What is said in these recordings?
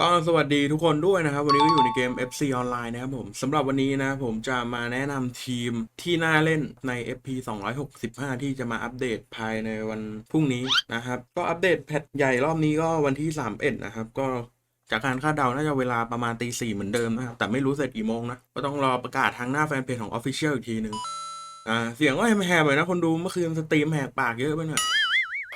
ก็สวัสดีทุกคนด้วยนะครับ วันนี้ก็อยู่ในเกม FC Online นะครับผมสำหรับวันนี้นะผมจะมาแนะนำทีมที่น่าเล่นใน FP 265 ที่จะมาอัปเดตภายในวันพรุ่งนี้นะครับ ก็อัปเดตแพทใหญ่รอบนี้ก็วันที่ 31 นะครับ ก็จากการคาดเดา น่าจะเวลาประมาณตีสี่เหมือนเดิมนะครับ แต่ไม่รู้เสร็จกี่โมงนะ ก็ต้องรอประกาศทางหน้าแฟนเพจของ Official อีกทีหนึ่งอ่าเสียงก็แหบๆหน่อยนะคนดูเมื่อคืนสตรีมแหกปากเยอะไปหน่อย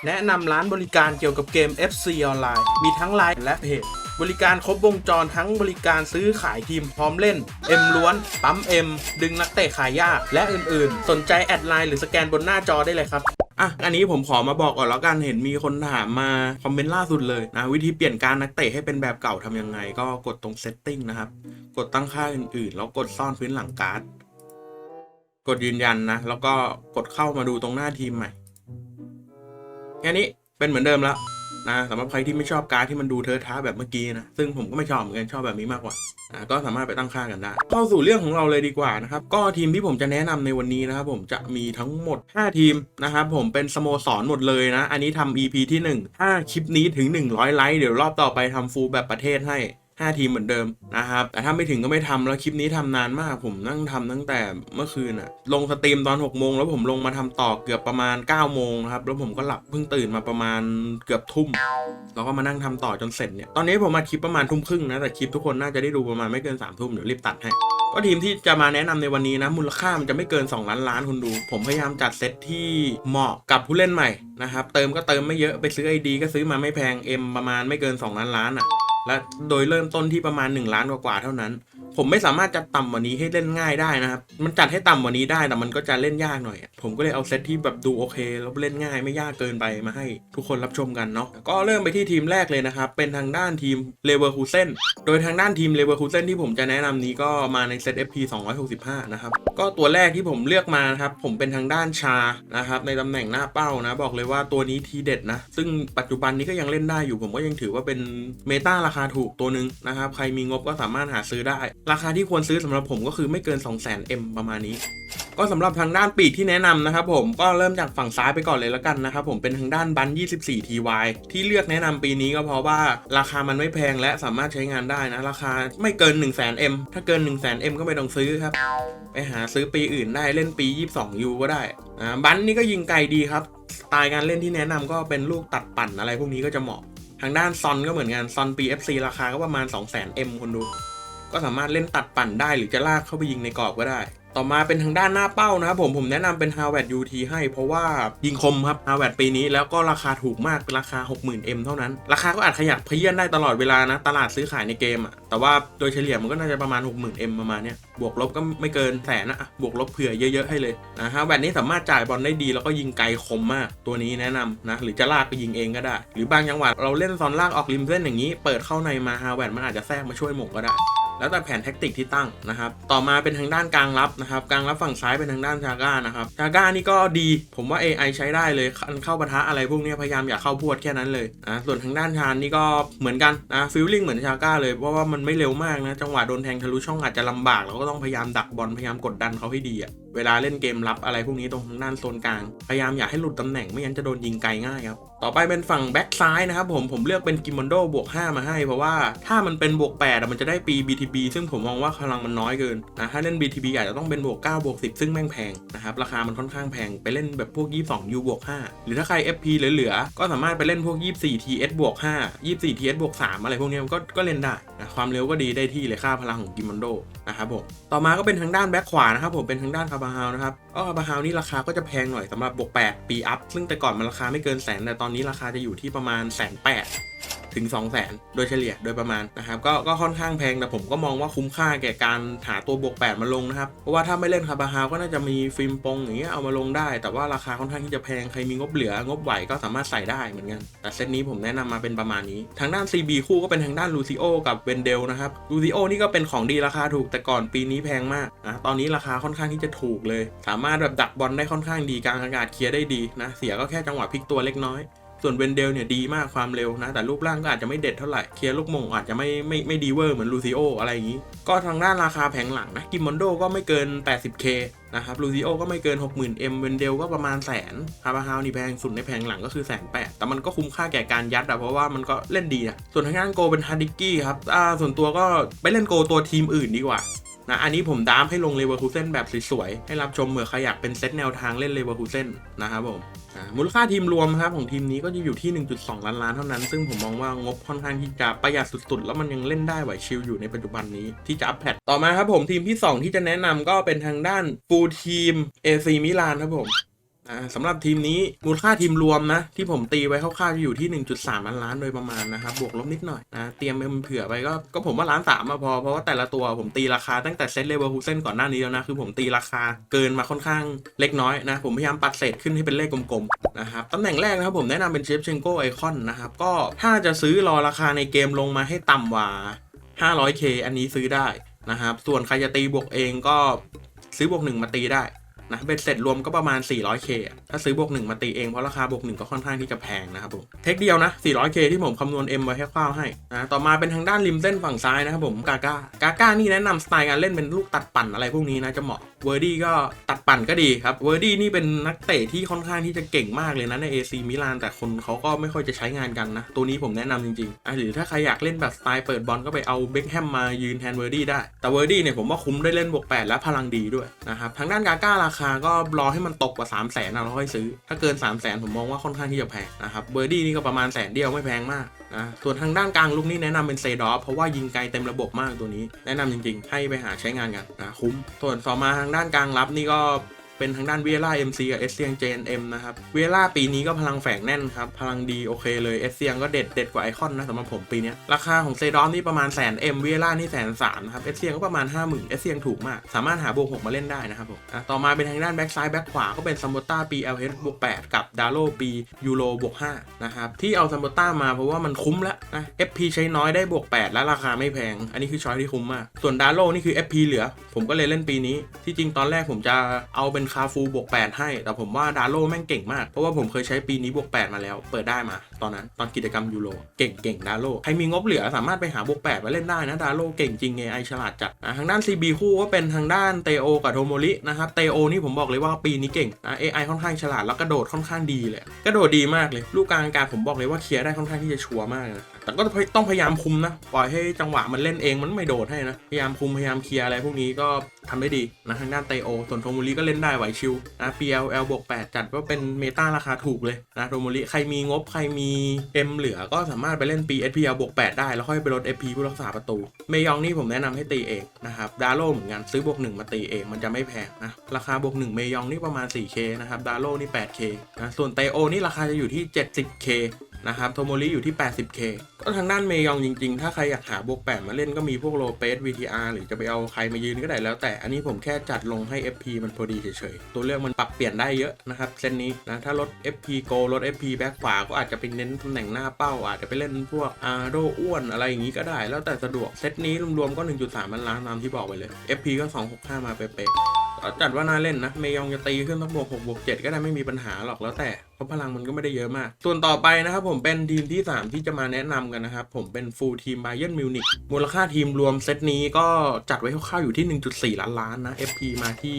แนะนำร้านบริการเกี่ยวกับเกม FC ออนไลน์มีทั้งไลน์และเพจ บริการครบวงจรทั้งบริการซื้อขายทีมพร้อมเล่น M ล้วน ปั๊ม M ดึงนักเตะขายยาก และอื่นๆ สนใจแอดไลน์หรือสแกนบนหน้าจอได้เลยครับอะ อันนี้ผมขอมาบอกก่อนแล้วกัน เห็นมีคนถามมาคอมเมนต์ล่าสุดเลยนะวิธีเปลี่ยนการนักเตะให้เป็นแบบเก่าทำยังไง ก็กดตรง setting นะครับ กดตั้งค่าอื่นๆ แล้วกดซ่อนพื้นหลังการ์ด กดยืนยันนะ แล้วก็กดเข้ามาดูตรงหน้าทีมใหม่ แค่นี้เป็นเหมือนเดิมแล้ว นะสำหรับใครที่ไม่ชอบการ์ดที่มันดูเทอะท้าแบบเมื่อกี้นะซึ่งผมก็ไม่ชอบเหมือนกันชอบแบบนี้มากกว่านะก็สามารถไปตั้งค่ากันได้ เข้าสู่เรื่องของเราเลยดีกว่านะครับก็ทีมที่ผมจะแนะนำในวันนี้นะครับผมจะมีทั้งหมด 5 ทีมนะครับผมเป็นสโมสรหมดเลยนะ อันนี้ทำ EP ที่ 1 ถ้าคลิปนี้ถึง 100 ไลค์เดี๋ยวรอบต่อไปทำฟูลแบบประเทศให้ 5 ทีมเหมือนเดิมนะครับ แต่ถ้าไม่ถึงก็ไม่ทำแล้วคลิปนี้ทำนานมาก ผมนั่งทำตั้งแต่เมื่อคืนอะลงสตรีมตอน6โมงแล้วผมลงมาทำต่อเกือบประมาณ9โมงครับ แล้วผมก็หลับเพิ่งตื่นมาประมาณเกือบทุ่ม แล้วก็มานั่งทำต่อจนเสร็จเนี่ย ตอนนี้ผมมาคลิปประมาณทุ่มครึ่งนะ แต่คลิปทุกคนน่าจะได้ดูประมาณไม่เกิน3ามทุ่มเดี๋ยวรีบตัดให้ก็ทีมที่จะมาแนะนำในวันนี้นะมูลค่ามันจะไม่เกิน 2 ล้านล้านคุณดู ผมพยายามจัดเซตที่เหมาะกับผู้เล่นใหม่นะครับเติมก็เติมไม่เยอะไปซื้อไอดีก็ซื้อมาไม่แพง M ประมาณไม่เกิน 2 ล้านล้านอะ และโดยเริ่มต้นที่ประมาณ 1 ล้านกว่าเท่านั้น ผมไม่สามารถจัดต่ำกว่านี้ให้เล่นง่ายได้นะครับ มันจัดให้ต่ำกว่านี้ได้แต่มันก็จะเล่นยากหน่อย ผมก็เลยเอาเซตที่แบบดูโอเคแล้วเล่นง่ายไม่ยากเกินไปมาให้ทุกคนรับชมกันเนาะก็เริ่มไปที่ทีมแรกเลยนะครับ เป็นทางด้านทีมเลเวอร์คูเซนโดยทางด้านทีมเลเวอร์คูเซนที่ผมจะแนะนำนี้ก็มาในเซต FP 265 นะครับ ก็ตัวแรกที่ผมเลือกมานะครับ ผมเป็นทางด้านชานะครับในตำแหน่งหน้าเป้านะ บอกเลยว่าตัวนี้ทีเด็ดนะ ซึ่งปัจจุบันนี้ก็ยังเล่นได้อยู่ ผมก็ยังถือว่าเป็นเมตาราคาถูกตัวหนึ่งนะครับใครมีงบก็สามารถหาซื้อได้ราคาที่ควรซื้อสำหรับผมก็คือไม่เกิน 2 0 0 0 0 0 M ประมาณนี้ ก็สำหรับทางด้านปีกที่แนะนำนะครับผมก็เริ่มจากฝั่งซ้ายไปก่อนเลยแล้วกันนะครับผมเป็นทางด้านบัน 24 TY ที่เลือกแนะนำปีนี้ก็เพราะว่าราคามันไม่แพงและสามารถใช้งานได้นะ ราคาไม่เกิน 1 0 0 0 0 0 M ถ้าเกิน 1 0 0 0 0 0 M ก็ไม่ต้องซื้อครับ ไปหาซื้อปีอื่นได้เล่นปี 22 U ก็ได้อ่าบันนี่ก็ยิงไกลดีครับสไตล์การเล่นที่แนะนำก็เป็นลูกตัดปั่นอะไรพวกนี้ก็จะเหมาะ ทางด้านซอนก็เหมือนกันซอนปี FC ราคาก็ประมาณ 2 0 0 0 0 0 M คนดู ก็สามารถเล่นตัดปั่นได้หรือจะลากเข้าไปยิงในกรอบก็ได้ ต่อมาเป็นทางด้านหน้าเป้านะครับผมผมแนะนำเป็น h a r v a r d UT ให้เพราะว่ายิงคมครับ h a r v a r d ปีนี้แล้วก็ราคาถูกมากเป็นราคา 60,000 M เท่านั้น ราคาก็อาจขยับเพี้ยนได้ตลอดเวลานะ ตลาดซื้อขายในเกมอะแต่ว่าโดยเฉลี่ยมันก็น่าจะประมาณ 60,000 M ประมาณเนี้ยบวกลบก็ไม่เกินแสนนะบวกลบเผื่อเยอะๆให้เลยนะฮะแบบนี้สามารถจ่ายบอลได้ดีแล้วก็ยิงไกลคมมาก ตัวนี้แนะนำนะหรือจะลากไปยิงเองก็ได้ หรือบางจังหวะเราเล่นซอนลากออกริมเส้นอย่างนี้ เปิดเข้าในมาฮาแวร์มันอาจจะแทรกมาช่วยหมงก็ได้ แล้วแต่แผนแท็กติกที่ตั้งนะครับ ต่อมาเป็นทางด้านกลางรับนะครับ กลางรับฝั่งซ้ายเป็นทางด้านชาก้านะครับชาก้านี่ก็ดี ผมว่า AI ใช้ได้เลยคันเข้าปะทะอะไรพวกนี้พยายามอย่าเข้าพวดแค่นั้นเลยนะส่วนทางด้านชานนี่ก็เหมือนกันนะฟิลลิ่งเหมือนชาก้าเลยเพราะว่ามันไม่เร็วมากนะจังหวะโดนแทงทะลุช่องอาจจะลำบากเราก็ต้องพยายามดักบอลพยายามกดดันเขาให้ดีอะ เวลาเล่นเกมรับอะไรพวกนี้ตรงทางด้านโซนกลาง พยายามอย่าให้หลุดตำแหน่งไม่งั้นจะโดนยิงไกลง่ายครับ ต่อไปเป็นฝั่งแบ็กซ้ายนะครับผมผมเลือกเป็นกิมมอนโดบวก 5 มาให้ เพราะว่าถ้ามันเป็นบวก8มันจะได้ปี BTB ซึ่งผมมองว่าพลังมันน้อยเกินนะถ้าเล่น BTB อาจจะต้องเป็นบวก9บวก10 ซึ่งแม่งแพงนะครับราคามันค่อนข้างแพงไปเล่นแบบพวก 22 U บวก5หรือถ้าใคร FP เหลือๆก็สามารถไปเล่นพวก 24 TS บวก5 24 TS บวก3อะไรพวกนี้มันก็ก็เล่นได้นะความเร็วก็ดีได้ที่เลยค่าพลังของกิมมอนโดนะครับผมต่อมาก็เป็นทางด้านแบ็คขวานะครับผมเป็นทางด้านคาบาฮาวนะครับก็คาบาฮาวนี่ราคาก็จะแพงหน่อยสำหรับบวก8ปีอัพซึ่งแต่ก่อนมันราคาไม่เกินแสนแต่ตอนนี้ราคาจะอยู่ที่ประมาณแสนแปด ถึง 2 0 0 0 0 0 โดยเฉลี่ยโดยประมาณนะครับก็ก็ค่อนข้างแพงแต่ผมก็มองว่าคุ้มค่าแก่การหาตัวบวก 8 มาลงนะครับ เพราะว่าถ้าไม่เล่นคาบาฮาวก็น่าจะมีฟิล์มปงอย่างเงี้ยเอามาลงได้ แต่ว่าราคาค่อนข้างที่จะแพงใครมีงบเหลืองบไหวก็สามารถใส่ได้เหมือนกัน แต่เซตนี้ผมแนะนำมาเป็นประมาณนี้ ทางด้าน CB คู่ก็เป็นทางด้านลูซิโอกับเวนเดลนะครับลูซิโอนี่ก็เป็นของดีราคาถูกแต่ก่อนปีนี้แพงมากนะตอนนี้ราคาค่อนข้างที่จะถูกเลย สามารถแบบดักบอลได้ค่อนข้างดีกลางอากาศเคลียร์ได้ดีนะเสียก็แค่จังหวะพลิกตัวเล็กน้อย ส่วนเวนเดลเนี่ยดีมากความเร็วนะ แต่รูปร่างก็อาจจะไม่เด็ดเท่าไหร่ เคลียร์ลูกมงอาจจะไม่ไม่ไม่ดีเวอร์เหมือนลูซิโออะไรอย่างนี้ ก็ทางด้านราคาแผงหลังนะกิมมอนโดก็ไม่เกิน 80k นะครับลูซิโอก็ไม่เกิน 60,000 M เวนเดลก็ประมาณแสนฮาบาฮาวนี่แพงสุดในแพงหลังก็คือแสนแปดแต่มันก็คุ้มค่าแก่การยัดอะเพราะว่ามันก็เล่นดีอะส่วนทางด้านโกเป็นฮาร์ดิกกี้ครับอ่าส่วนตัวก็ไปเล่นโกตัวทีมอื่นดีกว่า นะอันนี้ผมดามให้ลงเลเวอร์คูเซนแบบสวยๆให้รับชมเมื่อใครอยากเป็นเซตแนวทางเล่นเลเวอร์คูเซนนะครับผมมูลค่าทีมรวมครับของทีมนี้ก็จะอยู่ที่ 1.2 ล้านล้านเท่านั้น ซึ่งผมมองว่างบค่อนข้างที่จะประหยัดสุดๆ แล้วมันยังเล่นได้ไหวชิลอยู่ในปัจจุบันนี้ที่จะอัพแพดต่อมาครับผมทีมที่ 2 ที่จะแนะนำก็เป็นทางด้านฟูลทีมเอซีมิลานครับผม สำหรับทีมนี้มูลค่าทีมรวมนะ ที่ผมตีไว้คร่าวๆจะอยู่ที่ 1.3ล้านล้านโดยประมาณนะครับ บวกลบนิดหน่อยนะ เตรียมเอ็มเผื่อไปก็ก็ผมว่าล้านสามมาพอ เพราะว่าแต่ละตัวผมตีราคาตั้งแต่เซตเลเวอร์ฮูเซนก่อนหน้านี้แล้วนะ คือผมตีราคาเกินมาค่อนข้างเล็กน้อยนะ ผมพยายามปัดเศษขึ้นให้เป็นเลขกลมๆนะครับตำแหน่งแรกนะครับผมแนะนำเป็นเชฟเชงโกไอคอนนะครับก็ถ้าจะซื้อรอราคาในเกมลงมาให้ต่ำกว่า 500k อันนี้ซื้อได้นะครับส่วนใครจะตีบวกเองก็ซื้อบวกหนึ่งมาตีได้ นะเบ็ดเสร็จรวมก็ประมาณ 400k ถ้าซื้อบวก1มาตีเอง เพราะราคาบวก1ก็ค่อนข้างที่จะแพงนะครับผมเทคเดียวนะ 400k ที่ผมคำนวณ M ไว้ให้คร่าวๆให้นะต่อมาเป็นทางด้านริมเส้นฝั่งซ้ายนะครับผมกาก้ากาก้านี่แนะนำสไตล์การเล่นเป็นลูกตัดปั่นอะไรพวกนี้นะจะเหมาะเวอร์ดี้ก็ตัดปั่นก็ดีครับเวอร์ดี้นี่เป็นนักเตะที่ค่อนข้างที่จะเก่งมากเลยนะใน AC มิลานแต่คนเขาก็ไม่ค่อยจะใช้งานกันนะ ตัวนี้ผมแนะนำจริงๆอะหรือถ้าใครอยากเล่นแบบสไตล์เปิดบอลก็ไปเอาเบคแฮมมายืนแทนเวอร์ดี้ได้แต่เวอร์ดี้เนี่ยผมว่าคุ้มได้เล่นบวก8และพลังดีด้วยนะครับทางด้านกาก้าราคาก็รอให้มันตกกว่า3 0 0 0 0นเราค่อยซื้อ ถ้าเกิน 3 0 0 0 0นผมมองว่าค่อนข้างที่จะแพงนะครับเบอร์ดี้นี่ก็ประมาณแสนเดียวไม่แพงมากนะส่วนทางด้านกลางลูกนี่แนะนำเป็นเซดอฟเพราะว่ายิงไกลเต็มระบบมากตัวนี้ แนะนำจริงๆ ให้ไปหาใช้งานกันนะคุ้มส่วนต่อมาทางด้านกลางรับนี่ก็ เป็นทางด้านเวล่า MC กับเอสเซียง JNM นะครับ เวล่าปีนี้ก็พลังแฝงแน่นครับ พลังดีโอเคเลยเอสเซียงก็เด็ดเด็ดกว่าไอคอนนะสำหรับผมปีนี้ราคาของเซดอมนี่ประมาณแสนเอ็มเวล่านี่แสนสามนะครับเอสเซียงก็ประมาณ5 0,000เอสเซียงถูกมาก สามารถหาบวก6มาเล่นได้นะครับผมต่อมาเป็นทางด้านแบ็กซ้ายแบ็กขวาก็เป็นซัมโบต้าปี LH บวก8กับดาโลปียูโรบวก5นะครับที่เอาซัมโบต้ามาเพราะว่ามันคุ้มแล้วนะ FP ใช้น้อยได้บวก8และราคาไม่แพง อันนี้คือช้อยที่คุ้มมากส่วนดาโลนี่คือ FP เหลือ ผมก็เลยเล่นปีนี้ที่จริงตอนแรกผมจะเอาเป็นคาฟูบวก8ให้ แต่ผมว่าดาโลแม่งเก่งมาก เพราะว่าผมเคยใช้ปีนี้บวก8มาแล้ว เปิดได้มา ตอนนั้นตอนกิจกรรมยูโรเก่งเก่งดาโลใครมีงบเหลือสามารถไปหาบวก8มาเล่นได้นะดาโลเก่งจริงไงไอฉลาดจัดอะทางด้าน CB คู่ก็เป็นทางด้านเตโอกับโทโมรินะครับเตโอนี่ผมบอกเลยว่าปีนี้เก่งนะ AI ค่อนข้างฉลาดแล้วกระโดดค่อนข้างดีเลยกระโดดดีมากเลยลูกกลางอากาศผมบอกเลยว่าเคลียร์ได้ค่อนข้างที่จะชัวร์มากนะ แต่ก็ต้องพยายามคุมนะ ปล่อยให้จังหวะมันเล่นเองมันไม่โดดให้นะ พยายามคุมพยายามเคลียร์อะไรพวกนี้ก็ทำได้ดีนะทางด้านเตโอ ส่วนโทโมริก็เล่นได้ไหวชิวนะ PLL บวก8จัดว่าเป็นเมตาราคาถูกเลยนะโทโมริใครมีงบใครมี M เหลือก็สามารถไปเล่นปี SPL บวก8ได้แล้วค่อยไปลด FP ผู้รักษาประตู เมยองนี่ผมแนะนำให้ตีเองนะครับดาโลเหมือนกันซื้อบวก1มาตีเองมันจะไม่แพงนะราคาบวก1เมยองนี่ประมาณ 4K นะครับดาโลนี่ 8K นะส่วนเตโอนี่ราคาจะอยู่ที่ 70K นะครับโทโมริอยู่ที่ 80k ก็ทางด้านเมยองจริงๆ ถ้าใครอยากหาบวก 8 มาเล่นก็มีพวกโลเปส VTR หรือจะไปเอาใครมายืนก็ได้แล้วแต่อันนี้ผมแค่จัดลงให้ FP มันพอดีเฉยๆ ตัวเลือกมันปรับเปลี่ยนได้เยอะนะครับเซตนี้นะ ถ้าลด FP Go ลด FP แบ็คขวาก็อาจจะไปเน้นตำแหน่งหน้าเป้า อาจจะไปเล่นพวกอาร์โดอ้วนอะไรอย่างนี้ก็ได้ แล้วแต่สะดวกเซตนี้รวมๆก็ 1.3มันล้านตามที่บอกไปเลย FP ก็ 265 มาเป๊ะๆ จัดว่าน่าเล่นนะ เมยองจะตีขึ้นสักบวก6บวก7ก็ได้ไม่มีปัญหาหรอกแล้วแต่เพราะพลังมันก็ไม่ได้เยอะมาก ส่วนต่อไปนะครับผมเป็นทีมที่ 3 ที่จะมาแนะนำกันนะครับ ผมเป็นฟูลทีมไบเย r n มิวนิกมูลค่าทีมรวมเซตนี้ก็จัดไว้คร่าวๆอยู่ที่ 1.4 ล้านล้านนะ FP มาที่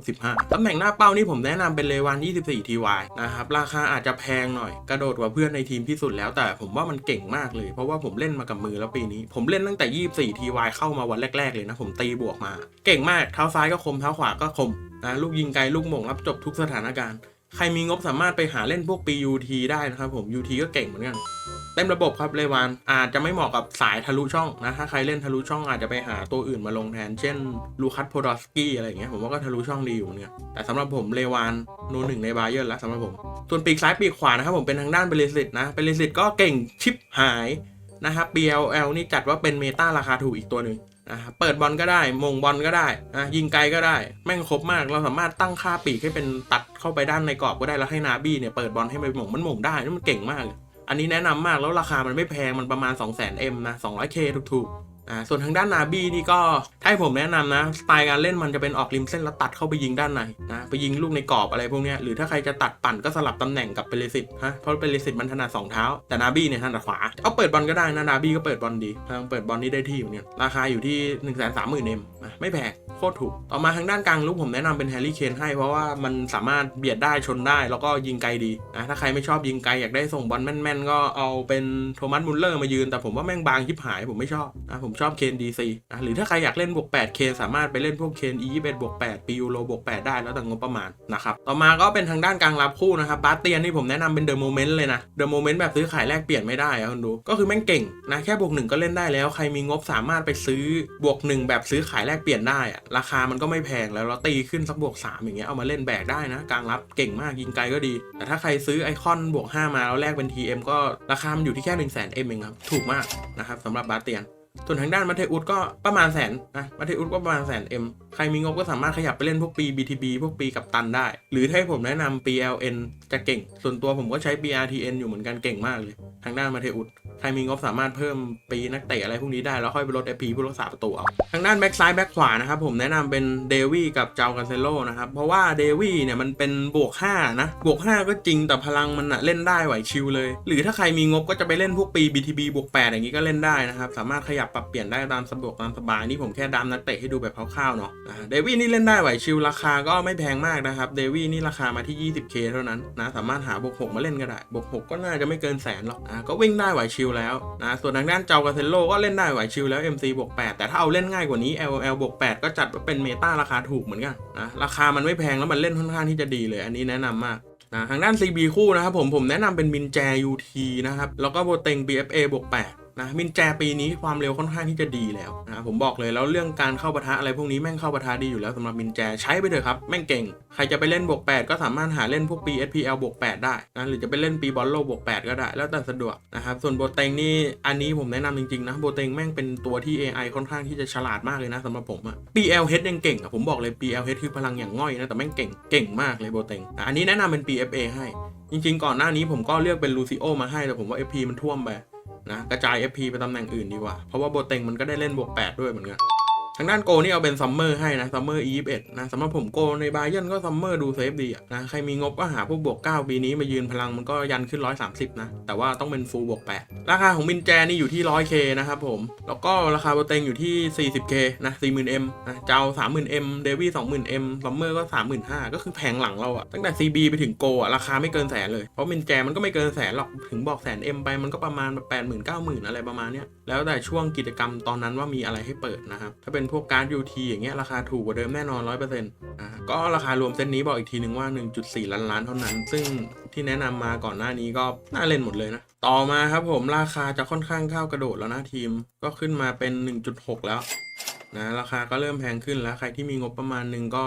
265ตำแหน่งหน้าเป้านี่ผมแนะนำเป็นเลวัน24 TY นะครับราคาอาจจะแพงหน่อย กระโดดกว่าเพื่อนในทีมที่สุดแล้วแต่ผมว่ามันเก่งมากเลย เพราะว่าผมเล่นมากับมือแล้วปีนี้ ผมเล่นตั้งแต่ 24 TY เข้ามาวันแรก ๆ เลยนะผมตีบวกมา เก่งมากเท้าซ้ายก็คมเท้าขวาก็คมนะลูกยิงไกลลูกหม่งรับจบทุกสถานการณ์ ใครมีงบสามารถไปหาเล่นพวกปี UT ได้นะครับผม UT ก็เก่งเหมือนกัน เต็มระบบครับเลวานอาจจะไม่เหมาะกับสายทะลุช่องนะถ้าใครเล่นทะลุช่องอาจจะไปหาตัวอื่นมาลงแทน เช่นลูคัสโพดอสกี้อะไรอย่างเงี้ยผมว่าก็ทะลุช่องดีอยู่เหมือนกันแต่สำหรับผมเลวานโนหนึ่งในบาเยอร์แล้วสำหรับผม ส่วนปีกซ้ายปีกขวานะครับผมเป็นทางด้านเบลิสิตนะเบลิสิตก็เก่งชิปหายนะครับ BLL นี่จัดว่าเป็นเมตาราคาถูกอีกตัวหนึ่ง นะเปิดบอลก็ได้มงบอลก็ได้นะยิงไกลก็ได้ แม่งครบมากเราสามารถตั้งค่าปีกให้เป็นตัดเข้าไปด้านในกรอบก็ได้แล้วให้นาบี้เนี่ยเปิดบอลให้ไปมงมันมงได้นี่มันเก่งมากเลยอันนี้แนะนำมากแล้วราคามันไม่แพงมันประมาณ 2 0 0 0 0 0 M นะ 200K ถูกๆ อ่าส่วนทางด้านนาบี้นี่ก็ถ้าให้ผมแนะนำนะสไตล์การเล่นมันจะเป็นออกริมเส้นแล้วตัดเข้าไปยิงด้านในนะไปยิงลูกในกรอบอะไรพวกนี้หรือถ้าใครจะตัดปั่นก็สลับตำแหน่งกับเปเรสิตฮะเพราะเปเรสิตมันถนัดสองเท้าแต่นาบี้เนี่ยถนัดขวาเอาเปิดบอลก็ได้นะนาบี้ก็เปิดบอลดีทางเปิดบอลนี่ได้ที่เหมือนกันราคาอยู่ที่1นึ่งแสนสามหมื่นเอ็มไม่แพงโคตรถูก ต่อมาทางด้านกลางลูกผมแนะนำเป็นแฮร์รี่เคนให้เพราะว่ามันสามารถเบียดได้ชนได้แล้วก็ยิงไกลดีนะถ้าใครไม่ชอบยิงไกลอยากได้ส่งบอลแม่นๆก็เอาเป็นโทมัสมุลเลอร์มายืน แต่ผมว่าแม่งบางชิบหายผมไม่ชอบนะผมชอบเคนดีซีนะหรือถ้าใครอยากเล่นบวก8เคนสามารถไปเล่นพวกเคนอียี่บวก8ปียูโรบวก8ได้แล้วแต่งบประมาณนะครับต่อมาก็เป็นทางด้านกลางรับคู่นะครับบาสเตียนนี่ผมแนะนำเป็นเดอะโมเมนต์เลยนะเดอะโมเมนต์แบบซื้อขายแลกเปลี่ยนไม่ได้อะคุณดูก็คือแม่งเก่งนะแค่บวกหนึ่งก็เล่นได้แล้ว ใครมีงบสามารถไปซื้อบวกหนึ่งแบบซื้อขายแลกเปลี่ยนได้อะราคามันก็ไม่แพงแล้วเราตีขึ้นสักบวก3อย่างเงี้ยเอามาเล่นแบกได้นะกลางรับเก่งมากยิงไกลก็ดี แต่ถ้าใครซื้อไอคอนบวก5มาแล้วแลกเป็น TM ก็ราคามันอยู่ที่แค่1 0 0 0 0แสนเอ็มเองครับถูกมากนะครับสำหรับบาสเตียน ส่วนทางด้านมัทเทอุสก็ประมาณแสนนะมัทเทอุสก็ประมาณแสนเอ็มใครมีงบก็สามารถขยับไปเล่นพวกปี BTB พวกปีกับตันได้ หรือถ้าให้ผมแนะนำ PLN จะเก่ง ส่วนตัวผมก็ใช้ BRTN อยู่เหมือนกันเก่งมากเลย ทางด้านมัทเทอุสใครมีงบสามารถเพิ่มปีนักเตะอะไรพวกนี้ได้แล้วค่อยไปลด FP ผู้รักษาประตูเอาทางด้านแบ็กซ้ายแบ็กขวานะครับผมแนะนำเป็นเดวี่กับเจ้ากันเซโลนะครับเพราะว่าเดวี่เนี่ยมันเป็นบวก5นะบวก 5 ก็จริงแต่พลังมันอะเล่นได้ไหวชิวเลย หรือถ้าใครมีงบก็จะไปเล่นพวกปี BTB บวก8อย่างนี้ก็เล่นได้นะครับสามารถขยับปรับเปลี่ยนได้ตามสะดวกตามสบายนี่ผมแค่ดามนักเตะให้ดูแบบคร่าวๆเนาะเดวี่นี่เล่นได้ไหวชิวราคาก็ไม่แพงมากนะครับเดวี่นี่ราคามาที่ 20k เท่านั้นนะสามารถหาบวก6มาเล่นก็ได้บวก6ก็น่าจะไม่เกินแสนหรอกอะก็วิ่งได้ไหวชิวแล้วนะส่วนทางด้านเจ้ากาเซโลก็เล่นได้ไหวชิวแล้ว MC บวก8แต่ถ้าเอาเล่นง่ายกว่านี้ LL บวก8ก็จัดว่าเป็นเมตาราคาถูกเหมือนกันนะราคามันไม่แพงแล้วมันเล่นค่อนข้างที่จะดีเลย อันนี้แนะนำมากนะทางด้าน CB คู่นะครับผมผมแนะนำเป็นมินแจ UT นะครับแล้วก็โบเต็ง BFA บวก8 นะมินแจปีนี้ความเร็วค่อนข้างที่จะดีแล้วนะผมบอกเลยแล้วเรื่องการเข้าปะทะอะไรพวกนี้แม่งเข้าปะทะดีอยู่แล้วสำหรับมินแจใช้ไปเถอะครับแม่งเก่ง ใครจะไปเล่นบวก8ก็สามารถหาเล่นพวกปี SPL บวก8ได้นะหรือจะไปเล่นปีบอลโลกบวก8ก็ได้ แล้วแต่สะดวกนะครับส่วนโบเตงนี่อันนี้ผมแนะนำจริงๆนะโบเตงแม่งเป็นตัวที่ AI ค่อนข้างที่จะฉลาดมากเลยนะสำหรับผมอะ PLH ยังเก่งอะผมบอกเลย PLH คือพลังอย่างง่อยนะแต่แม่งเก่งเก่งมากเลยโบเตงอันนี้แนะนำเป็น PFA ให้ จริง ๆ ก่อนหน้านี้ผมก็เลือกเป็นลูซิโอมาให้แต่ผมว่า FP มันท่วมไป นะกระจาย FP ไปตำแหน่งอื่นดีกว่า เพราะว่าโบเต็งมันก็ได้เล่นบวก 8 ด้วยเหมือนกัน ทางด้านโกนี่เอาเป็นซัมเมอร์ให้นะซัมเมอร์ E21 นะสำหรับผมโกในบาเยนก็ซัมเมอร์ดูเซฟดีอะนะใครมีงบก็หาพวกบวก 9 ปีนี้มายืนพลังมันก็ยันขึ้น 130 นะ แต่ว่าต้องเป็นฟูลบวก 8 ราคาของมินแจนี่อยู่ที่ 100k นะครับผม แล้วก็ราคาโบเต็งอยู่ที่ 40k นะ 40,000m นะเจ้า 30,000m เดวี่ 20,000m ซัมเมอร์ก็ 35,000ก็คือแพงหลังเราอะตั้งแต่ CB ไปถึงโกอะราคาไม่เกินแสนเลย เพราะมินแจมันก็ไม่เกินแสนหรอกถึงบอกแสน M ไปมันก็ประมาณแบบ80,000 90,000 อะไรประมาณเนี้ยแล้วแต่ช่วงกิจกรรมตอนนั้นว่ามีอะไรให้เปิดนะครับถ้าเป็นพวกการ์ด UT อย่างเงี้ยราคาถูกกว่าเดิมแน่นอน 100%อ่าก็ราคารวมเซตนี้บอกอีกทีหนึ่งว่า 1.4 ล้านล้านเท่านั้น ซึ่งที่แนะนำมาก่อนหน้านี้ก็น่าเล่นหมดเลยนะ ต่อมาครับผมราคาจะค่อนข้างก้ากระโดดแล้วนะทีม ก็ขึ้นมาเป็น 1.6 แล้วนะราคาก็เริ่มแพงขึ้นแล้วใครที่มีงบประมาณหนึ่งก็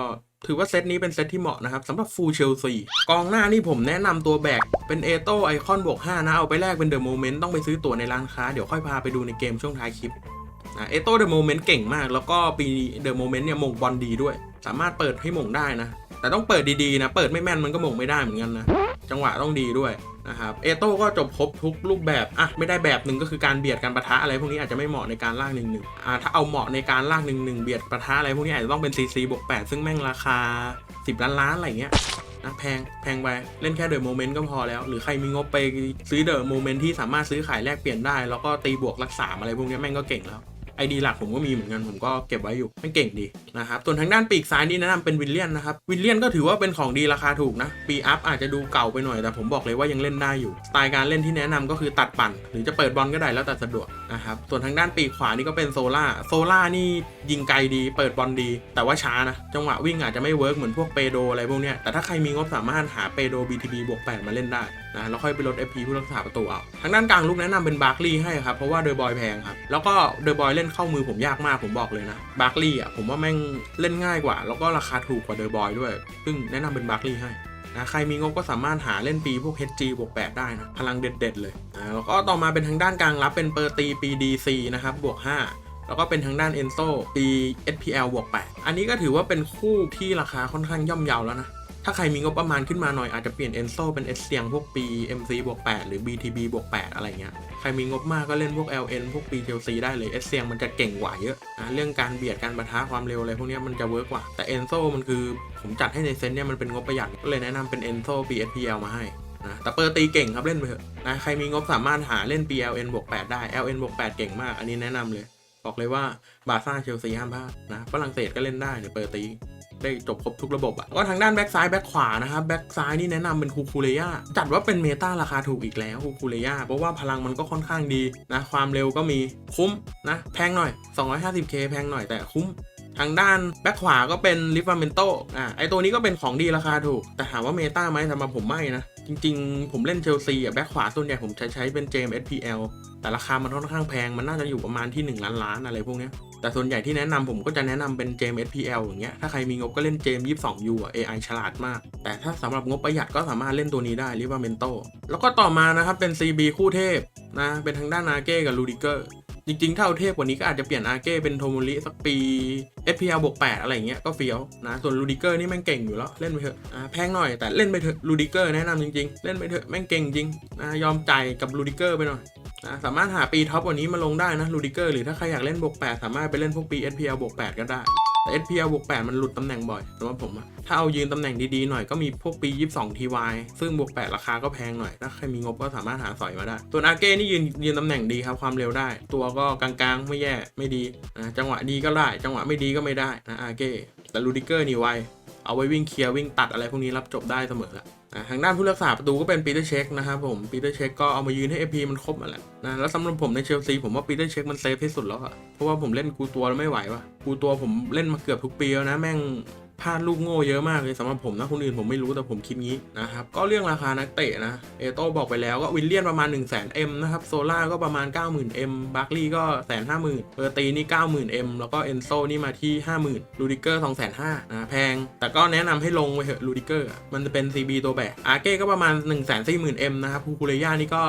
ถือว่าเซตนี้เป็นเซตที่เหมาะนะครับสำหรับฟูลเชลซีกองหน้านี่ผมแนะนำตัวแบก เป็นเอโตไอคอนบวก5นะ เอาไปแลกเป็นเดอะโมเมนต์ต้องไปซื้อตั๋วในร้านค้า เดี๋ยวค่อยพาไปดูในเกมช่วงท้ายคลิป เอโต้เดอะโมเมนต์เก่งมาก แล้วก็ปีเดอะโมเมนต์เนี่ยมงบอลดีด้วย สามารถเปิดให้มงได้นะ แต่ต้องเปิดดีๆนะ เปิดไม่แม่นมันก็มงไม่ได้เหมือนกันนะ จังหวะต้องดีด้วยนะครับเอโต้ก็จบครบทุกรูปแบบอะไม่ได้แบบหนึ่งก็คือการเบียดการประทะอะไรพวกนี้อาจจะไม่เหมาะในการลากหนึ่งหนึ่งอ่าถ้าเอาเหมาะในการลากหนึ่งหนึ่งเบียดประทะอะไรพวกนี้อาจจะต้องเป็นซีซีบวกแปดซึ่งแม่งราคา 10 ล้านล้านอะไรเงี้ยนะแพงแพงไปเล่นแค่เดอะโมเมนต์ก็พอแล้ว หรือใครมีงบไปซื้อเดอะโมเมนต์ที่สามารถซื้อขายแลกเปลี่ยนได้ แล้วก็ตีบวกรักษาอะไรพวกนี้แม่งก็เก่งแล้ว ไอดีหลักผมก็มีเหมือนกันผมก็เก็บไว้อยู่ไม่เก่งดีนะครับส่วนทางด้านปีกซ้ายนี่แนะนำเป็นวิลเลียนนะครับวิลเลียนก็ถือว่าเป็นของดีราคาถูกนะปีอัพอาจจะดูเก่าไปหน่อยแต่ผมบอกเลยว่ายังเล่นได้อยู่สไตล์การเล่นที่แนะนำก็คือตัดปั่น หรือจะเปิดบอลก็ได้แล้วแต่สะดวกนะครับส่วนทางด้านปีกขวานี่ก็เป็นโซล่าโซล่านี่ยิงไกลดี เปิดบอลดี แต่ว่าช้านะจังหวะวิ่งอาจจะไม่เวิร์กเหมือนพวกเปโดอะไรพวกเนี้ยแต่ถ้าใครมีงบสามารถหาเปโด BTB บวก8มาเล่นได้ นะแล้วค่อยไปลด FP ผู้รักษาประตูเอาทางด้านกลางลูกแนะนำเป็นบาร์คลีย์ให้ครับ เพราะว่าเดอบอยแพงครับ แล้วก็เดอบอยเล่นเข้ามือผมยากมากผมบอกเลยนะบาร์คลีย์อะผมว่าแม่งเล่นง่ายกว่า แล้วก็ราคาถูกกว่าเดอบอยด้วย ซึ่งแนะนำเป็นบาร์คลีย์ให้นะใครมีงบก็สามารถหาเล่นปีพวก HG บวก8ได้นะพลังเด็ด ๆ เลยนะแล้วก็ต่อมาเป็นทางด้านกลางรับเป็นเปอร์ตีปี DC นะครับบวก 5แล้วก็เป็นทางด้านเอนโซปี SPL บวก8อันนี้ก็ถือว่าเป็นคู่ที่ราคาค่อนข้างย่อมเยาแล้วนะ ถ้าใครมีงบประมาณขึ้นมาหน่อยอาจจะเปลี่ยนเอนโซเป็นเอสเซียงพวกปี MC บวก8หรือ BTB บวก8อะไรเงี้ย ใครมีงบมากก็เล่นพวก LN พวกปีเชลซีได้เลยเอสเซียงมันจะเก่งกว่าเยอะนะเรื่องการเบียดการประทะความเร็วอะไรพวกนี้มันจะเวิร์กกว่า แต่เอนโซมันคือผมจัดให้ในเซนเนี่ยมันเป็นงบประหยัดก็เลยแนะนำเป็นเอนโซ BSPL มาให้นะแต่เปอร์ตีเก่งครับเล่นไปเถอะนะใครมีงบสามารถหาเล่น PLN บวก8ได้ LN บวก8เก่งมากอันนี้แนะนำเลย บอกเลยว่าบาซ่าเชลซีห้ามพลาดนะฝรั่งเศสก็เล่นได้เนี่ยเปอร์ตี ได้จบครบทุกระบบอะก็ทางด้านแบ็กซ้ายแบ็กขวานะครับแบ็กซ้ายนี่แนะนำเป็นคูคูเรย่าจัดว่าเป็นเมตาราคาถูกอีกแล้วคูคูเรย่าเพราะว่าพลังมันก็ค่อนข้างดีนะความเร็วก็มีคุ้มนะแพงหน่อย 250k แพงหน่อยแต่คุ้มทางด้านแบ็คขวาก็เป็นลิฟาเมนโตอ่าไอตัวนี้ก็เป็นของดีราคาถูก แต่ถามว่าเมตาไหมสำหรับผมไม่นะ จริงๆ ผมเล่นเชลซีอะแบ็คขวาส่วนใหญ่ผมใช้ใช้เป็นเจม SPL แต่ราคามันค่อนข้างแพง มันน่าจะอยู่ประมาณที่ 1 ล้านล้านอะไรพวกเนี้ย แต่ส่วนใหญ่ที่แนะนำผมก็จะแนะนำเป็นเจม SPL อย่างเงี้ย ถ้าใครมีงบก็เล่นเจม 22U อะ AI ฉลาดมาก แต่ถ้าสำหรับงบประหยัดก็สามารถเล่นตัวนี้ได้ลิฟาเมนโตแล้วก็ต่อมานะครับ เป็น CB คู่เทพนะ เป็นทางด้านนาเก้กับลูดิเกอร์จริงๆ ถ้าเอาเทพกว่านี้ก็อาจจะเปลี่ยนอาเก้เป็นโทโมริสักปี FPL บวก8อะไรเงี้ยก็เฟี้ยวนะ ส่วนลูดิเกอร์นี่แม่งเก่งอยู่แล้ว เล่นไปเถอะอ่าแพงหน่อยแต่เล่นไปเถอะลูดิเกอร์แนะนำจริงๆ เล่นไปเถอะแม่งเก่งจริงนะยอมใจายกับลูดิเกอร์ไปหน่อย นะสามารถหาปีท็อปกว่านี้มาลงได้นะลูดิเกอร์หรือถ้าใครอยากเล่นบวก8สามารถไปเล่นพวกปี FPL บวก8ก็ได้ แต่ SPL บวก8มันหลุดตำแหน่งบ่อยสำหรับผมอะถ้าเอายืนตำแหน่งดีๆหน่อยก็มีพวกปี 22 TY ซึ่งบวก8ราคาก็แพงหน่อย ถ้าใครมีงบก็สามารถหาสอยมาได้ ตัวอาเก้นี่ยืนยืนตำแหน่งดีครับความเร็วได้ ตัวก็กลางๆไม่แย่ไม่ดีนะจังหวะดีก็ได้ จังหวะไม่ดีก็ไม่ได้นะอาเก้แต่ลูดิเกอร์นี่ไวเอาไว้วิ่งเคลียร์วิ่งตัดอะไรพวกนี้รับจบได้เสมอละ ทางด้านผู้รักษาประตูก็เป็นปีเตอร์เช็คนะครับผมปีเตอร์เช็คก็เอามายืนให้เอพีมันครบมาแหละนะแล้วสำหรับผมในเชลซีผมว่าปีเตอร์เช็คมันเซฟที่สุดแล้วอะเพราะว่าผมเล่นกูตัวแล้วไม่ไหววะกูตัวผมเล่นมาเกือบทุกปีแล้วนะแม่ง พลาดลูกโง่เยอะมากเลยสำหรับผมนะคนอื่นผมไม่รู้แต่ผมคิดงี้นะครับก็เรื่องราคานักเตะนะเอโต้บอกไปแล้วก็วิลเลียนประมาณ 1 0 0 0 0แสนเอ็มนะครับโซล่าก็ประมาณ 90,000เอ็มบัคลีก็แสนห้าหมื่นเปอร์ตีนี่ 90,000เอ็มแล้วก็เอนโซนี่มาที่ 50,000ลูดิเกอร์2 5 0 0 0นะแพง แต่ก็แนะนำให้ลงไปเถอะลูดิเกอร์มันจะเป็น CB ตัวแบกอาเก้ก็ประมาณ 1 4 0 0 0 0เอ็มนะครับคูคูเรย่านี่ก็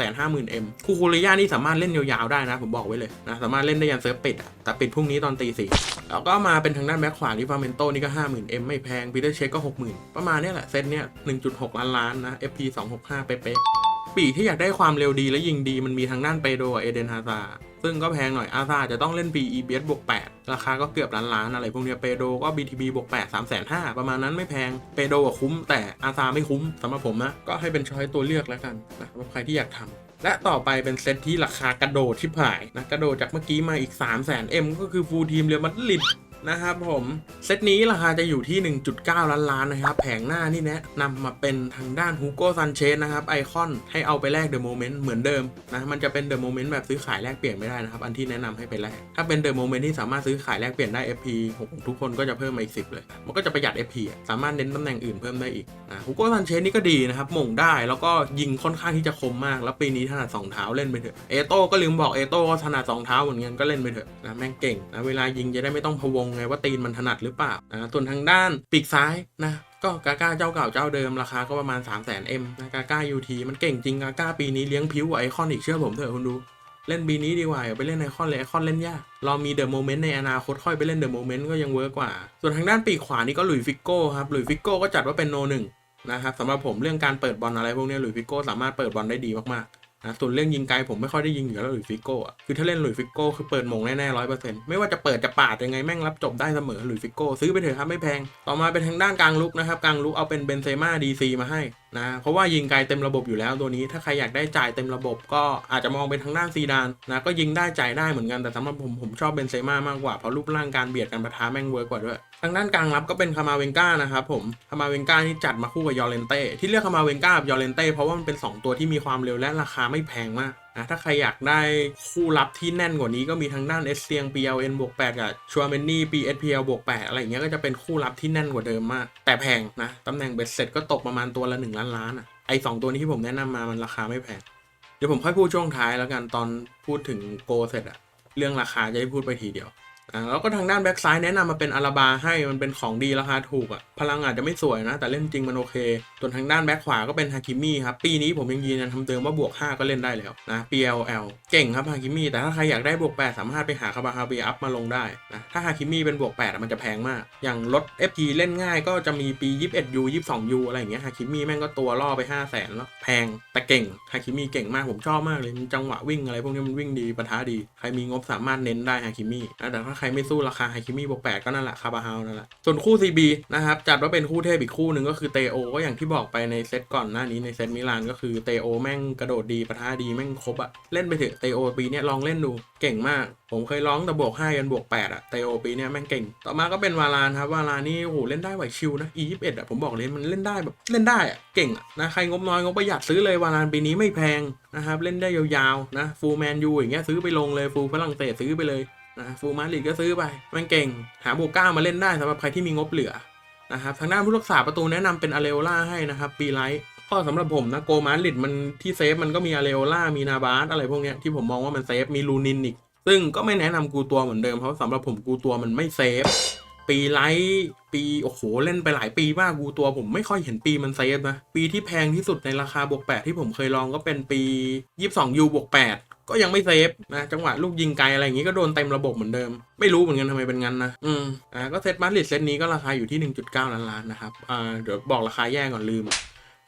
250,000เอ็มคูคูเรย่านี่สามารถเล่นยาวๆได้นะผมบอกไว้เลยนะสามารถเล่นได้ยันเซิร์ฟปิดอะแต่ปิดพรุ่งนี้ตอนตีสี่แล้วก็มาเป็นทางด้านแบ็คขวาลิฟาเมนโตนี่ก็50,000 เอ็มไม่แพงปีเตอร์เช็คก็ 60,000 ประมาณนี้แหละ เซตเนี้ย1.6 ล้านล้านนะ FP 265 เป๊ะๆปีที่อยากได้ความเร็วดีและยิงดีมันมีทางด้านเปโดกับเอเดนฮาซาซึ่งก็แพงหน่อยอาซาจะต้องเล่นปี EBS บวก8ราคาก็เกือบล้านล้านอะไรพวกเนี้ยเปโดก็ BTB บวก8 3 5 0 0 0ประมาณนั้นไม่แพงเปโดะคุ้ม แต่อาซาไม่คุ้มสำหรับผมนะก็ให้เป็นช้อยตัวเลือกแล้วกันนะสำหรับใครที่อยากทำและต่อไปเป็นเซตที่ราคากระโดดที่ผายนะกระโดดจากเมื่อกี้มาอีก 3 0 0 0 0 0 M ก็คือฟูลทีมเรอัลมาดริด นะครับผมเซตนี้ราคาจะอยู่ที่ 1.9 ล้านล้านนะครับ แผงหน้านี่แนะนำมาเป็นทางด้านฮูโก้ซันเชสนะครับไอคอนให้เอาไปแลกเดอะโมเมนต์เหมือนเดิมนะมันจะเป็นเดอะโมเมนต์แบบซื้อขายแลกเปลี่ยนไม่ได้นะครับ อันที่แนะนำให้ไปแลกถ้าเป็นเดอะโมเมนต์ที่สามารถซื้อขายแลกเปลี่ยนได้ FP ผมทุกคนก็จะเพิ่มมาอีก 10 เลย มันก็จะประหยัด FP สามารถเน้นตำแหน่งอื่นเพิ่มได้อีกนะฮูโก้ซันเชสนี่ก็ดีนะครับม่งได้แล้วก็ยิงค่อนข้างที่จะคมมาก แล้วปีนี้ถนัดสองเท้าเล่นไปเถอะเอโต้ก็ลืมบอกเอโต้ก็ถนัดสองเท้าเหมือนกันก็เล่นไปเถอะนะแม่งเก่งนะเวลายิงจะได้ไม่ต้องพะวงไงว่าตีนมันถนัดหรือเปล่านะส่วนทางด้านปีกซ้ายนะก็กาก้าเจ้าเก่าเจ้าเดิมราคาก็ประมาณ 3 0 0 0 0 0 M นะกาก้ายูทีมันเก่งจริงกาก้าปีนี้เลี้ยงพิ้วกว่าไอคอนอีกเชื่อผมเถอะคุณดู เล่นปีนี้ดีกว่าอย่าไปเล่นไอคอนเลยไอคอนเล่นยากเรอมีเดอะโมเมนต์ในอนาคตค่อยไปเล่นเดอะโมเมนต์ก็ยังเวิร์กกว่า ส่วนทางด้านปีกขวานี่ก็หลุยฟิกโก้ครับหลุยฟิกโก้ก็จัดว่าเป็นโนหนึ่งนะครับสำหรับผมเรื่องการเปิดบอลอะไรพวกนี้หลุยฟิกโก้สามารถเปิดบอลได้ดีมากๆ นะส่วนเรื่องยิงไกลผมไม่ค่อยได้ยิงอยู่แล้วหลุยฟิกโก้อะคือถ้าเล่นหลุยฟิกโก้คือเปิดมงแน่ๆร้อยเปอร์เซ็นต์ไม่ว่าจะเปิดจะปาดยังไงแม่งรับจบได้เสมอหลุยฟิกโก้ซื้อไปเถอะครับไม่แพง ต่อมาเป็นทางด้านกลางลุกนะครับกลางลุกเอาเป็นเบนเซม่าดีซีมาให้ นะเพราะว่ายิงไกลเต็มระบบอยู่แล้วตัวนี้ถ้าใครอยากได้จ่ายเต็มระบบ ก็อาจจะมองเป็นทางด้านซีดานนะก็ยิงได้จ่ายได้เหมือนกันแต่สำหรับผมผมชอบเบนเซม่ามากกว่าเพราะรูปร่างการเบียดกันประทะแม่งเวิร์กกว่าด้วยทางด้านกลางรับก็เป็นคามาเวนก้านะครับผมคามาเวนก้านี่จัดมาคู่กับยอเรนเต้ที่เลือกคามาเวนก้ากับยอเรนเต้เพราะว่ามันเป็น 2 ตัวที่มีความเร็วและราคาไม่แพงมากนะถ้าใครอยากได้คู่รับที่แน่นกว่านี้ก็มีทางด้านเอสเซียง BLN บวก8กับชัวเมนนี่ BSPL บวก8อะไรอย่างเงี้ยก็จะเป็นคู่รับที่แน่นกว่าเดิมมาก แต่แพงนะตำแหน่งเบ็ดเสร็จก็ตกประมาณตัวละ 1 ล้านล้านอะไอสองตัวนี้ที่ผมแนะนำมามันราคาไม่แพง เดี๋ยวผมค่อยพูดช่วงท้ายแล้วกันตอนพูดถึงโกเสร็จอะเรื่องราคาจะได้พูดไปทีเดียว อ่าแล้วก็ทางด้านแบ็กซ้ายแนะนำมาเป็นอาราบาให้มันเป็นของดีราคาถูกอะพลังอาจจะไม่สวยนะ แต่เล่นจริงมันโอเคส่วนทางด้านแบ็กขวาก็เป็นฮาคิมิครับปีนี้ผมยังยืนยันคำเดิมว่าบวก 5 ก็เล่นได้แล้วนะ PLL เก่งครับฮาคิมิแต่ถ้าใครอยากได้บวก 8 สามารถไปหาคาบาฮาเบียอัพมาลงได้นะถ้าฮาคิมิเป็นบวก 8 มันจะแพงมาก อย่างรถ FG เล่นง่ายก็จะมีปี 21U 22U อะไรอย่างเงี้ยฮาคิมิแม่งก็ตัวล่อไป 5 0 0แสนแล้วแพงแต่เก่งฮาคิมิเก่งมากผมชอบมากเลยมันจังหวะวิ่งอะไรพวกนี้มันวิ่งดีปะทะดีใครมีงบสามารถเน้นได้ฮาคิมินะแต่ถ้าใครไม่สู้ราคาไฮคิมิบวก8ก็นั่นแหละคาบาฮาวนั่นแหละ ส่วนคู่ CB นะครับ จัดว่าเป็นคู่เทพอีกคู่หนึ่งก็คือเตโอก็อย่างที่บอกไปในเซตก่อนหน้านี้ในเซตมิลานก็คือเตโอแม่งกระโดดดีปะทะดีแม่งครบอะเล่นไปเถอะเตโอปีเนี้ยลองเล่นดูเก่งมาก ผมเคยร้องแต่บวก5ยันบวก8อะเตโอปีเนี้ยแม่งเก่ง ต่อมาก็เป็นวาลานครับวาลานนี่โอ้โหเล่นได้ไหวชิวนะ E 2 1 อะผมบอกเลยมันเล่นได้แบบเล่นได้อะเก่งอะนะใครงบน้อยงบประหยัดซื้อเลยวาลานปีนี้ไม่แพงนะครับเล่นได้ยาวๆนะฟูลแมนยูอย่างเงี้ยซื้อไปลงเลยฟูลฝรั่งเศสซื้อไปเลย นะฟูมาริดก็ซื้อไปม่งเก่ง หาบวกเก้ามาเล่นได้สำหรับใครที่มีงบเหลือนะครับทางด้านผู้รักษาประตูแนะนำเป็นอาเรโอล่าให้นะครับปีไลท์ก็สำหรับผมนะโกมาริดมันที่เซฟมันก็มีอาเรโอล่ามีนาบาสอะไรพวกเนี้ยที่ผมมองว่ามันเซฟมีลูนินอีก ซึ่งก็ไม่แนะนำกูตัวเหมือนเดิมเพราะสำหรับผมกูตัวมันไม่เซฟปีไลท์ปีโอ้โหเล่นไปหลายปีมากกูตัวผมไม่ค่อยเห็นปีมันเซฟนะปีที่แพงที่สุดในราคาบวก8ที่ผมเคยลองก็เป็นปี 22U บวก8 ก็ยังไม่เซฟนะจังหวะลูกยิงไกลอะไรอย่างงี้ก็โดนเต็มระบบเหมือนเดิม ไม่รู้เหมือนกันทำไมเป็นงั้นนะอืมอ่าก็เซตมาดริดเซตนี้ก็ราคาอยู่ที่ 1.9 ล้านล้านนะครับอ่าเดี๋ยวบอกราคาแย่ก่อนลืม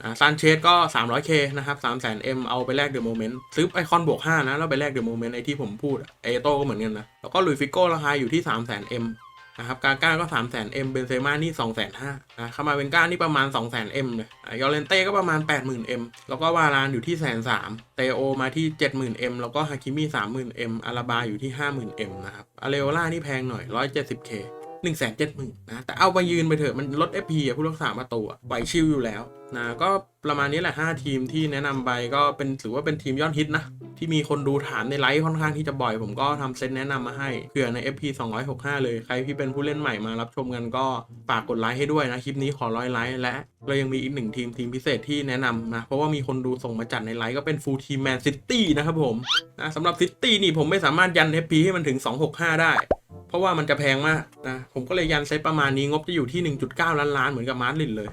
อ่าซานเชสก็ 300k นะครับ3 0 0 0 0 m เอาไปแลกเดอะโมเมนต์ซื้อไอคอนบวก5นะแล้วไปแลกเดอะโมเมนต์ไอที่ผมพูดเอโต้ก็เหมือนกันนะแล้วก็ลุยฟิโก้ราคาอยู่ที่3 0 0 0 0 m นะครับกาก้าก็300,000 m เบนเซม่านี่250,000นะเข้ามาเวนก้านี่ประมาณ200,000 m เลยอะยอเรนเต้ก็ประมาณ80,000 m แล้วก็วารานอยู่ที่แสนสามเตโอมาที่70,000 m แล้วก็ฮาคิมิ30,000 m อาราบาอยู่ที่50,000 m นะครับอาเรโอล่านี่แพงหน่อย 170k หนึ่งแสนเจ็ดหมื่นนะแต่เอาไปยืนไปเถอะมันลด FP อะผู้รักษาประตูอะไหวชิลอยู่แล้ว นะก็ประมาณนี้แหละ 5 ทีมที่แนะนำไปก็เป็นถือว่าเป็นทีมยอดฮิตนะ ที่มีคนดูฐานในไลฟ์ค่อนข้างที่จะบ่อย ผมก็ทำเซตแนะนำมาให้เผื่อใน FP 265 เลย ใครที่เป็นผู้เล่นใหม่มารับชมกันก็ฝากกดไลค์ให้ด้วยนะ คลิปนี้ขอร้อยไลค์และเรายังมีอีกหนึ่งทีมทีมพิเศษที่แนะนำนะ เพราะว่ามีคนดูส่งมาจัดในไลฟ์ก็เป็นฟูลทีมแมนซิตี้นะครับผมนะสำหรับซิตี้นี่ผมไม่สามารถยัน FP ให้มันถึง 265 ได้ เพราะว่ามันจะแพงมากนะผมก็เลยยันเซตประมาณนี้งบจะอยู่ที่ 1.9 ล้านล้านเหมือนกับมาร์ลินเลย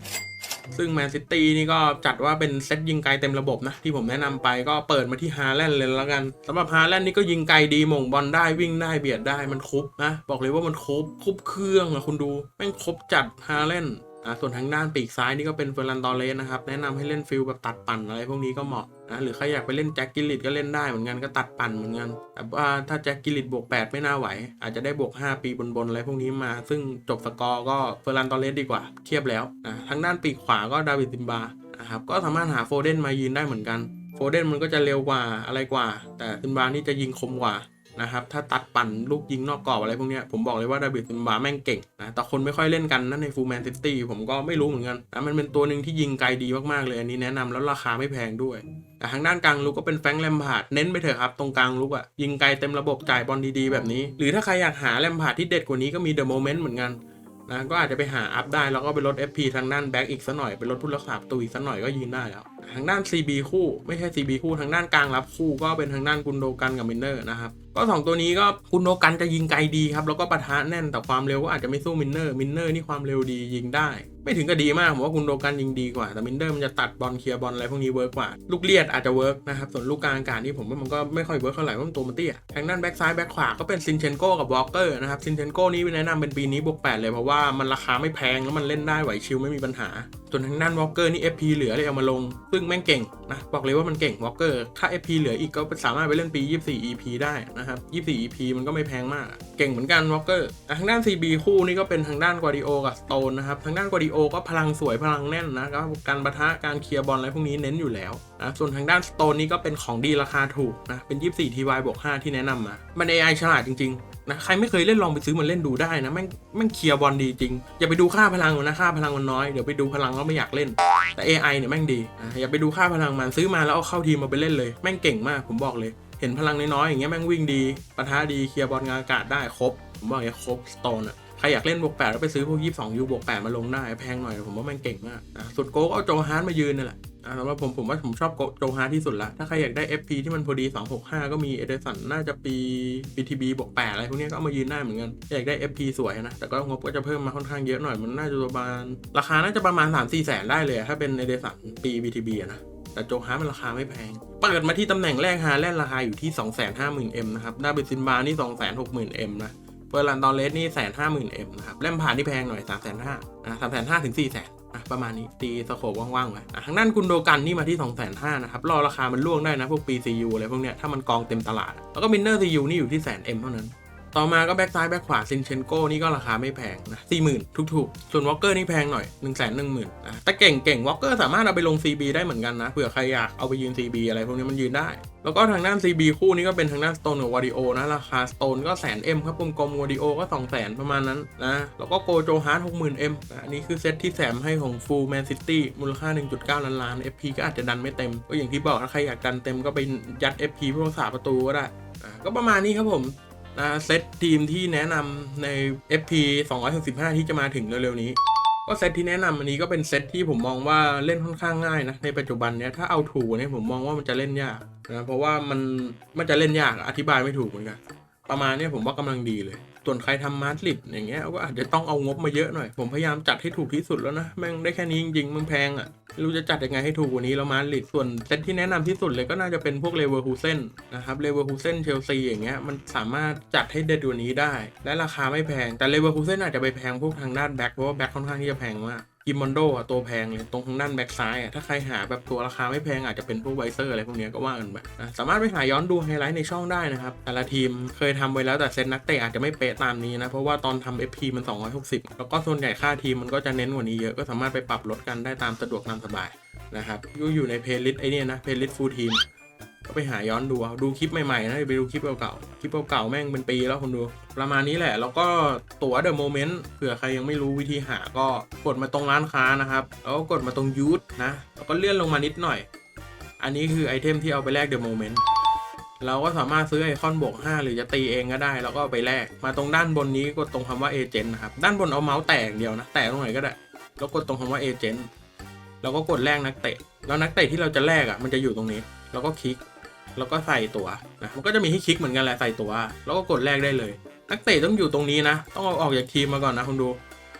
ซึ่งแมนซิตี้นี่ก็จัดว่าเป็นเซตยิงไกลเต็มระบบนะ ที่ผมแนะนำไปก็เปิดมาที่ฮาแลนด์เลยแล้วกันสำหรับฮาแลนด์นี่ก็ยิงไกลดีมงบอลได้วิ่งได้เบียดได้มันครบนะบอกเลยว่ามันครบครบเครื่องอะคุณดูแม่งครบจัดฮาแลนด์ อะส่วนทางด้านปีกซ้ายนี่ก็เป็นเฟอร์นันตอเรสนะครับแนะนำให้เล่นฟิลแบบตัดปั่นอะไรพวกนี้ก็เหมาะนะหรือใครอยากไปเล่นแจ็คกิลลิตก็เล่นได้เหมือนกันก็ตัดปั่นเหมือนกันแต่ว่าถ้าแจ็คกิลลิตบวก 8 ไม่น่าไหว อาจจะได้บวก 5 ปีบนๆอะไรพวกนี้มา ซึ่งจบสกอร์ก็เฟอร์นันตอเรสดีกว่าเทียบแล้วนะทางด้านปีกขวาก็ดาวิดซิมบานะครับก็สามารถหาโฟเดนมายืนได้เหมือนกันโฟเดนมันก็จะเร็วกว่าอะไรกว่า แต่ซิมบานี่จะยิงคมกว่า นะครับ ถ้าตัดปั่นลูกยิงนอกกรอบอะไรพวกนี้ผมบอกเลยว่าดาวิดซิมบาแม่งเก่งนะแต่คนไม่ค่อยเล่นกันนะในฟูลแมนซิตี้ผมก็ไม่รู้เหมือนกันนะมันเป็นตัวหนึ่งที่ยิงไกลดีมากๆเลยอันนี้แนะนำแล้วราคาไม่แพงด้วยแต่ทางด้านกลางลุกก็เป็นแฟงแลมพาร์ดเน้นไปเถอะครับ ตรงกลางลุกอะยิงไกลเต็มระบบจ่ายบอลดีๆแบบนี้ หรือถ้าใครอยากหาแลมพาร์ดที่เด็ดกว่านี้ก็มีเดอะโมเมนต์เหมือนกันนะก็อาจจะไปหาอัพได้แล้วก็ไปลด FP ทางด้านแบ็กอีกสักหน่อยไปลดผู้รักษาประตูอีกสักหน่อยก็ยืนได้แล้ว ทางด้าน CB คู่ไม่ใช่ CB คู่ทางด้านกลางรับคู่ก็เป็นทางด้านกุนโดกันกับมินเนอร์นะครับ ก็สองตัวนี้ก็คุณโนกันจะยิงไกลดีครับ แล้วก็ปะทะแน่นแต่ความเร็วก็อาจจะไม่สู้มินเนอร์มินเนอร์นี่ความเร็วดียิงได้ไม่ถึงกับดีมาก ผมว่ากุนโดกันยิงดีกว่า แต่มินเนอร์มันจะตัดบอลเคลียร์บอลอะไรพวกนี้เวิร์กกว่า ลูกเลียดอาจจะเวิร์กนะครับ ส่วนลูกกลางอากาศนี่ผมว่ามันก็ไม่ค่อยเวิร์กเท่าไหร่เพราะมันตัวมันเตี้ยทางด้านแบ็กซ้ายแบ็กขวาก็เป็นซินเชนโกกับวอลเกอร์นะครับซินเชนโกนี่แนะนำเป็นปีนี้บวก8เลยเพราะว่ามันราคาไม่แพงแล้วมันเล่นได้ไหวชิลไม่มีปัญหาส่วนทางด้านวอลเกอร์นี่ FP เหลือเลยเอามาลง ซึ่งแม่งเก่งนะบอกเลยว่ามันเก่งวอลเกอร์ถ้า FP เหลืออีกก็สามารถไปเล่นปี 24 EP ได้นะครับ24 EP มันก็ไม่แพงมาก เก่งเหมือนกันวอลเกอร์ทางด้าน CB คู่นี่ก็เป็นทางด้านกวาดิโอกับสโตนนะครับ ทางด้านกวาดิโอก็พลังสวยพลังแน่นนะครับการปะทะการเคลียร์บอลอะไรพวกนี้เน้นอยู่แล้วนะส่วนทางด้านสโตนนี่ก็เป็นของดีราคาถูกนะเป็น 24 TY บวก 5 ที่แนะนำมา มัน AI ฉลาดจริงๆนะใครไม่เคยเล่นลองไปซื้อมันเล่นดูได้นะแม่งแม่งเคลียร์บอลดีจริง อย่าไปดูค่าพลังมันนะค่าพลังมันน้อยเดี๋ยวไปดูพลังแล้วไม่อยากเล่น แต่ AI เนี่ยแม่งดีอะอย่าไปดูค่าพลังมันซื้อมาแล้วเอาเข้าทีมมาไปเล่นเลยแม่งเก่งมากผมบอกเลย เห็นพลังน้อยๆอย่างเงี้ยแม่งวิ่งดีปะทะดีเคลียร์บอลงานอากาศได้ครบ ผมบอกอย่างเงี้ยครบสโตนอะใครอยากเล่นบวกแปดก็ไปซื้อพวกยี่สิบสองยูบวกแปดมาลงได้แพงหน่อยผมว่าแมันเก่งมากนะสุดโก้ก็เอาโจฮาร์ดมายืนนี่แหละสำหรับผมผมว่าผมชอบโกโจฮาร์ดที่สุดละ ถ้าใครอยากได้ FP ที่มันพอดี 265 ก็มีเอเดสันน่าจะปี BTB บวก8อะไรพวกเนี้ยก็เอามายืนได้เหมือนกัน อยากได้ FP สวยนะ แต่ก็งบก็จะเพิ่มมาค่อนข้างเยอะหน่อย มันน่าจะประมาณ ราคาน่าจะประมาณ 3-4 แสนได้เลย ถ้าเป็นเอเดสันปี BTB นะ แต่โจฮาร์ดมันราคาไม่แพง เปิดมาที่ตำแหน่งแรกฮาแลนด์ราคาอยู่ที่ 250,000 M นะครับดาบิซินบานี่ 260,000 M นะเฟอร์ลันดอนเลสนี่150,000 M นะครับแลมพาร์ดนี่แพงหน่อย350,000นะ350,000ถึง400,000อะประมาณนี้ตีสโคปว่างๆไว้ทางด้านกุนโดกันนี่มาที่250,000นะครับรอราคามันล่วงได้นะพวกปี CU อะไรพวกเนี้ยถ้ามันกองเต็มตลาด แล้วก็มินเนอร์ CU นี่อยู่ที่แสน M เท่านั้น ต่อมาก็แบ็กซ้ายแบ็กขวาซินเชนโก้นี่ก็ราคาไม่แพงนะสี่หมื่นถูกๆ ส่วนวอลเกอร์นี่แพงหน่อย1นึ่งแสนหนึ่งหมื่นอะแต่เก่งเก่งวอลเกอร์สามารถเอาไปลง CB ได้เหมือนกันนะเผื่อใครอยากเอาไปยืน CB อะไรพวกนี้มันยืนได้ แล้วก็ทางด้าน CB คู่นี้ก็เป็นทางด้าน Stone กับ Wadio นะราคา Stone ก็แสน M ครับกลมๆ Wadio ก็2 0 0แสนประมาณนั้นนะแล้วก็โกโจฮาร์ด60,000 M นะอันนี้คือเซตที่แถมให้ของ Full Man City มูลค่า 1.9 ล้านล้าน FP ก็อาจจะดันไม่เต็มก็อย่างที่บอกถ้าใครอยากดันเต็มก็ไปยัด FP พวกสาประตูก็ได้อะก็ประมาณนี้ครับผม นะเซตทีมที่แนะนำใน FP 265 ที่จะมาถึงเร็วๆนี้ ก็เซตที่แนะนำอันนี้ก็เป็นเซตที่ผมมองว่าเล่นค่อนข้างง่ายนะ ในปัจจุบันเนี้ยถ้าเอาถูกเนี่ยผมมองว่ามันจะเล่นยากนะเพราะว่ามันมันจะเล่นยากอธิบายไม่ถูกเหมือนกันประมาณนี้ผมว่ากำลังดีเลย ส่วนใครทำมาดริดอย่างเงี้ยก็อาจจะต้องเอางบมาเยอะหน่อย ผมพยายามจัดให้ถูกที่สุดแล้วนะ แม่งได้แค่นี้จริงๆมันแพงอะ่ะไม่รู้จะจัดยังไงให้ถูกกว่านี้แล้วมาดริดส่วนเซตที่แนะนำที่สุดเลยก็น่าจะเป็นพวกเลเวอร์ฮูเซนนะครับเลเวอร์ฮูเซนเชลซีอย่างเงี้ยมันสามารถจัดให้เด็ดกว่านี้ได้ และราคาไม่แพงแต่เลเวอร์ฮูเซนอาจจะไปแพงพวกทางด้านแบ็คเพราะว่าแบ็คค่อนข้างที่จะแพงมาก กิมมอนโดอะตัวแพงเลยตรงทางด้านแบ็คซ้ายอะถ้าใครหาแบบตัวราคาไม่แพงอาจจะเป็นพวกไวเซอร์อะไรพวกเนี้ยก็ว่ากันไปนะสามารถไปหาย้อนดูไฮไลท์ในช่องได้นะครับ แต่ละทีมเคยทำไว้แล้วแต่เซตนักเตะอาจจะไม่เป๊ะตามนี้นะ เพราะว่าตอนทำ FP มัน 260 แล้วก็ส่วนใหญ่ค่าทีมมันก็จะเน้นกว่านี้เยอะก็สามารถไปปรับลดกันได้ตามสะดวกตามสบายนะครับอยู่อยู่ในเพลย์ลิสต์ไอเนี่ยนะเพลย์ลิสต์ฟูลทีม ก็ไปหาย้อนดูเอาดูคลิปใหม่ๆนะไปดูคลิปเก่าๆคลิปเก่าๆแม่งเป็นปีแล้วคนดู ประมาณนี้แหละ แล้วก็ตั๋วเดอะโมเมนต์เผื่อใครยังไม่รู้วิธีหาก็กดมาตรงร้านค้านะครับ แล้วก็กดมาตรงยูทนะ แล้วก็เลื่อนลงมานิดหน่อย อันนี้คือไอเทมที่เอาไปแลกเดอะโมเมนต์เราก็สามารถซื้อไอคอนบวก5 หรือจะตีเองก็ได้ แล้วก็ไปแลกมาตรงด้านบนนี้กดตรงคำว่าเอเจนต์นะครับด้านบนเอาเมาส์แตะอย่างเดียวนะแตะตรงไหนก็ได้แล้วกดตรงคำว่าเอเจนต์แล้วก็กดแลกนักเตะ แล้วนักเตะที่เราจะแลกอะมันจะอยู่ตรงนี้ แล้วก็คลิก แล้วก็ใส่ตัวนะมันก็จะมีให้คลิกเหมือนกันแหละใส่ตัว แล้วก็กดแลกได้เลย นักเตะต้องอยู่ตรงนี้นะ ต้องเอาออกจากทีมมาก่อนนะคุณดู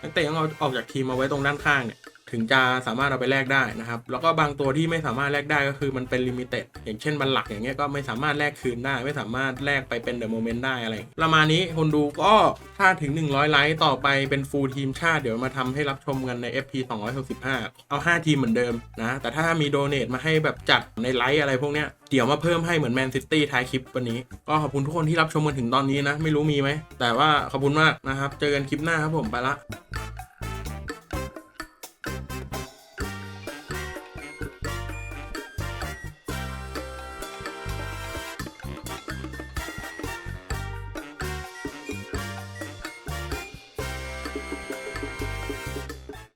นักเตะต้องเอาออกจากทีมมาไว้ตรงด้านข้างเนี่ย ถึงจะสามารถเอาไปแลกได้นะครับ แล้วก็บางตัวที่ไม่สามารถแลกได้ก็คือมันเป็นลิมิเต็ดอย่างเช่นบัลลักอย่างเงี้ยก็ไม่สามารถแลกคืนได้ ไม่สามารถแลกไปเป็นเดอะโมเมนต์ได้อะไรประมาณนี้คนดูก็ถ้าถึง 100 ไลค์ต่อไปเป็นฟูลทีมชาติเดี๋ยวมาทำให้รับชมกันใน FP 265 เอา 5 ทีมเหมือนเดิมนะแต่ถ้ามีโดเน a มาให้แบบจัดในไลค์อะไรพวกเนี้ยเดี๋ยวมาเพิ่มให้เหมือนแมนซิตี้ท้ายคลิปวันนี้ ก็ขอบคุณทุกคนที่รับชมมาถึงตอนนี้นะ ไม่รู้มีไหม แต่ว่าขอบคุณมากนะครับ เจอกันคลิปหน้าครับผม ไปละ